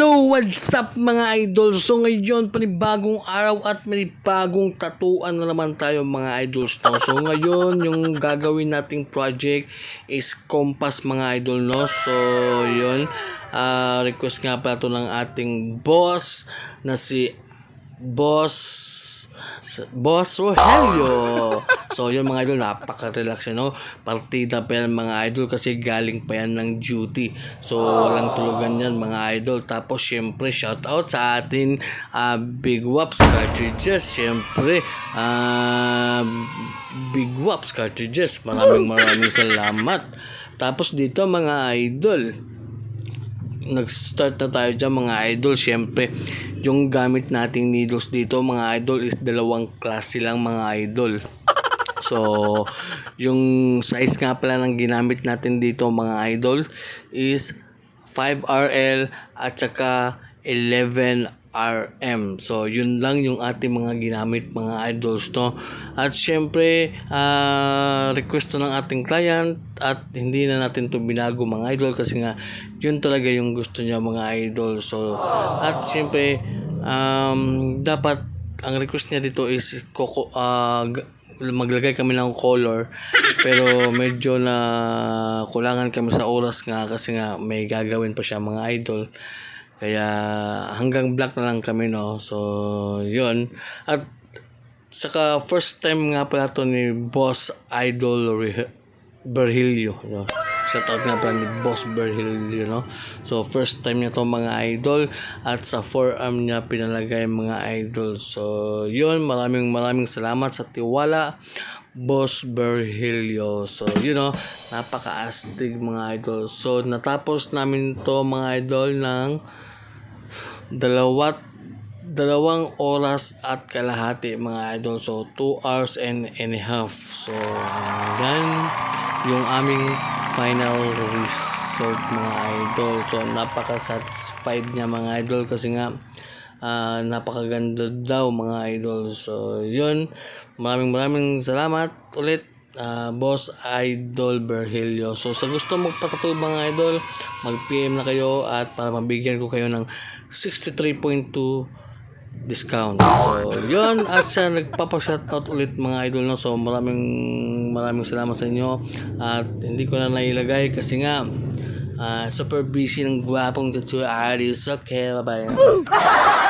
Hello, what's up mga idol? So ngayon, panibagong araw at panibagong tatuan na naman tayo mga idols. No? So ngayon, yung gagawin nating project is compass mga idol. No? So yun, ah, request nga pala to ng ating boss na si Boss Boss Rogelio. So yun mga idol, napaka-relax no? Partida pa yan mga idol kasi galing pa yan ng duty. So walang tulugan yan mga idol. Tapos syempre shout out sa atin ah, Big Waps Cartridges. Syempre ah, Big Waps Cartridges. Maraming maraming salamat. Tapos dito mga idol, nag-start na tayo dyan mga idol. Siyempre, yung gamit nating needles dito mga idol is dalawang klase lang mga idol. So, yung size nga pala ng ginamit natin dito mga idol is 5RL at saka 11RM. So, yun lang yung ating mga ginamit mga idols to. At syempre, ah, request ng ating client at hindi na natin to binago mga idol kasi nga yun talaga yung gusto niya mga idol. So, at syempre, um, dapat ang request niya dito is koko, g- maglagay kami ng color pero medyo na kulangan kami sa oras nga kasi nga may gagawin pa siya mga idol. Kaya hanggang black na lang kami no? So yun. At saka first time nga pala to ni Boss Idol Berhilio no? Shout out nga pala ni Boss Berhilio no so first time niya to mga idol at sa forearm niya pinalagay mga idol so yun maraming maraming salamat sa tiwala Boss Berhilio. So, you know, napaka-astig mga idol. So, natapos namin to mga idol ng dalawat dalawang oras at kalahati mga idol. So, 2 hours and, and a half. So, hanggang yung aming final result mga idol. So, napaka-satisfied niya mga idol kasi nga ah, napakaganda daw mga idol. So, yun. Maraming maraming salamat ulit. ah, Boss Idol Berhelio. So, sa gusto magpatato mga idol, mag-PM na kayo at para mabigyan ko kayo ng 63.2 discount. So, yun. At sa nagpapashoutout ulit mga idol no. So, maraming maraming salamat sa inyo. At hindi ko na nailagay kasi nga ah, super busy ng gwapong tattoo artist. Okay, bye-bye.